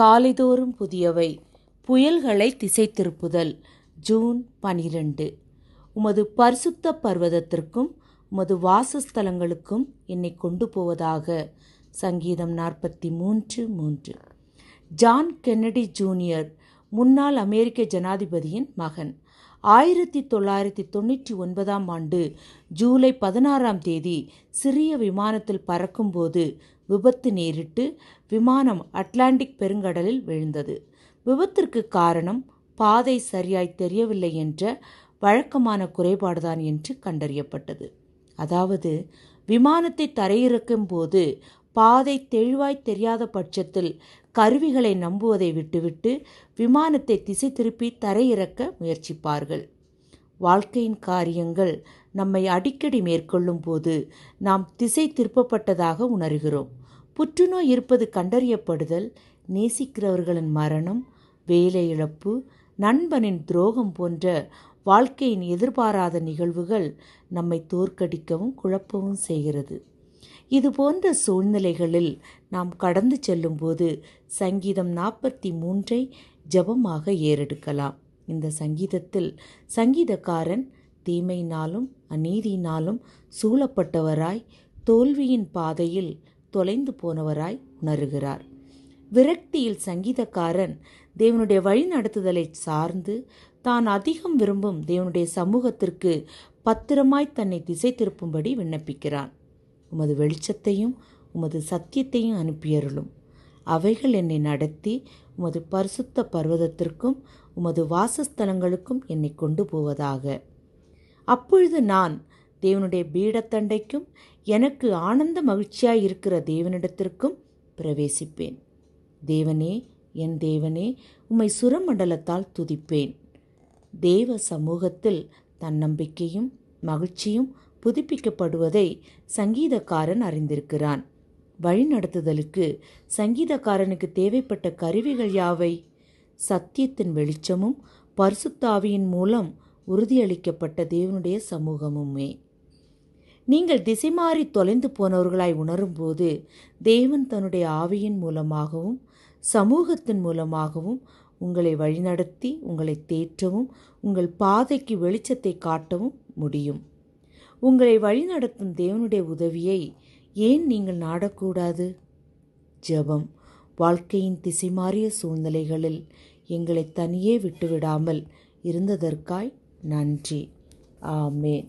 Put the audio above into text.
காலைதோறும் புதியவை. புயல்களை திசை திருப்புதல் ஜூன் பனிரெண்டு. உமது பரிசுத்த பர்வதத்திற்கும் உமது வாசஸ்தலங்களுக்கும் என்னை கொண்டு போவதாக. சங்கீதம் நாற்பத்தி மூன்று மூன்று. ஜான் கென்னடி ஜூனியர் முன்னாள் அமெரிக்க ஜனாதிபதியின் மகன். ஆயிரத்தி தொள்ளாயிரத்தி தொண்ணூற்றி ஒன்பதாம் ஆண்டு ஜூலை பதினாறாம் தேதி சிறிய விமானத்தில் பறக்கும்போது விபத்து நேரிட்டு விமானம் அட்லாண்டிக் பெருங்கடலில் விழுந்தது. விபத்திற்கு காரணம் பாதை சரியாய் தெரியவில்லை என்ற வழக்கமான குறைபாடுதான் என்று கண்டறியப்பட்டது. அதாவது விமானத்தை தரையிறக்கும் போது பாதை தெளிவாய் தெரியாத பட்சத்தில் கருவிகளை நம்புவதை விட்டுவிட்டு விமானத்தை திசை திருப்பி தரையிறக்க முயற்சிப்பார்கள். வாழ்க்கையின் காரியங்கள் நம்மை அடிக்கடி மேற்கொள்ளும் போது நாம் திசை திருப்பப்பட்டதாக உணர்கிறோம். புற்றுநோய் இருப்பது கண்டறியப்படுதல் நேசிக்கிறவர்களின் மரணம் வேலை இழப்பு நண்பனின் துரோகம் போன்ற வாழ்க்கையின் எதிர்பாராத நிகழ்வுகள் நம்மை தோற்கடிக்கவும் குழப்பவும் செய்கிறது. இது போன்ற சூழ்நிலைகளில் நாம் கடந்து செல்லும்போது சங்கீதம் நாற்பத்தி மூன்றை ஜபமாக ஏறெடுக்கலாம். இந்த சங்கீதத்தில் சங்கீதக்காரன் தீமையினாலும் அநீதியினாலும் சூழப்பட்டவராய் தோல்வியின் பாதையில் தொலைந்து போனவராய் உணர்கிறார். விரக்தியில் சங்கீதக்காரன் தேவனுடைய வழிநடத்துதலை சார்ந்து தான் அதிகம் விரும்பும் தேவனுடைய சமூகத்திற்கு பத்திரமாய் தன்னை திசை திருப்பும்படி விண்ணப்பிக்கிறான். உமது வெளிச்சத்தையும் உமது சத்தியத்தையும் அனுப்பியருளும். அவைகள் என்னை நடத்தி உமது பரிசுத்த பர்வதத்திற்கும் உமது வாசஸ்தலங்களுக்கும் என்னை கொண்டு போவதாக. அப்பொழுது நான் தேவனுடைய பீடத்தண்டைக்கும் எனக்கு ஆனந்த மகிழ்ச்சியாய் இருக்கிற தேவனிடத்திற்கும் பிரவேசிப்பேன். தேவனே என் தேவனே உம்மை சுரமண்டலத்தால் துதிப்பேன். தேவ சமூகத்தில் தன்னம்பிக்கையும் மகிழ்ச்சியும் புதுப்பிக்கப்படுவதை சங்கீதக்காரன் அறிந்திருக்கிறான். வழிநடத்துதலுக்கு சங்கீதக்காரனுக்கு தேவைப்பட்ட கருவிகள் யாவை? சத்தியத்தின் வெளிச்சமும் பரிசுத்தாவியின் மூலம் உறுதியளிக்கப்பட்ட தேவனுடைய சமூகமுமே. நீங்கள் திசை மாறி தொலைந்து போனவர்களாய் உணரும்போது தேவன் தன்னுடைய ஆவியின் மூலமாகவும் சமூகத்தின் மூலமாகவும் உங்களை வழிநடத்தி உங்களை தேற்றவும் உங்கள் பாதைக்கு வெளிச்சத்தை காட்டவும் முடியும். உங்களை வழிநடத்தும் தேவனுடைய உதவியை ஏன் நீங்கள் நாடக்கூடாது? ஜெபம். வாழ்க்கையின் திசை மாறிய சூழ்நிலைகளில் எங்களை தனியே விட்டுவிடாமல் இருந்ததற்காய் நன்றி. ஆமேன்.